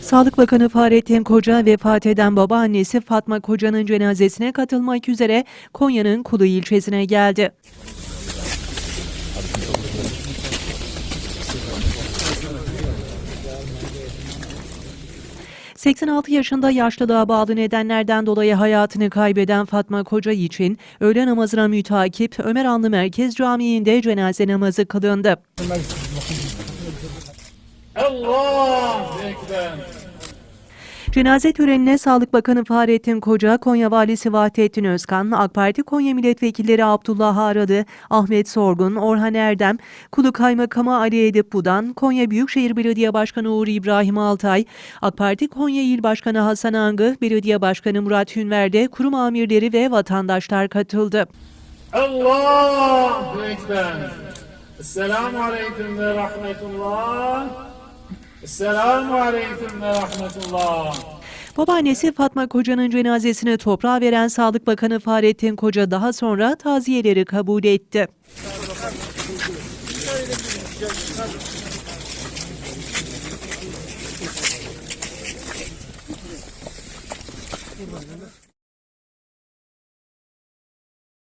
Sağlık Bakanı Fahrettin Koca vefat eden babaannesi Fatma Koca'nın cenazesine katılmak üzere Konya'nın Kulu ilçesine geldi. ...86 yaşında yaşlılığa bağlı nedenlerden dolayı hayatını kaybeden Fatma Koca için... ...öğle namazına mütakip Ömer Anlı Merkez Camii'nde cenaze namazı kılındı. Allahu Ekber. Cenaze törenine Sağlık Bakanı Fahrettin Koca, Konya Valisi Vahdettin Özkan, AK Parti Konya Milletvekilleri Abdullah Aradı, Ahmet Sorgun, Orhan Erdem, Kulu Kaymakamı Ali Edip Budan, Konya Büyükşehir Belediye Başkanı Uğur İbrahim Altay, AK Parti Konya İl Başkanı Hasan Angı, Belediye Başkanı Murat Hünver'de kurum amirleri ve vatandaşlar katıldı. Allahu Ekber. Esselamu Aleyküm ve Rahmetullah. Esselamu Aleyküm ve Rahmetullah. Babaannesi Fatma Koca'nın cenazesine toprağa veren Sağlık Bakanı Fahrettin Koca daha sonra taziyeleri kabul etti.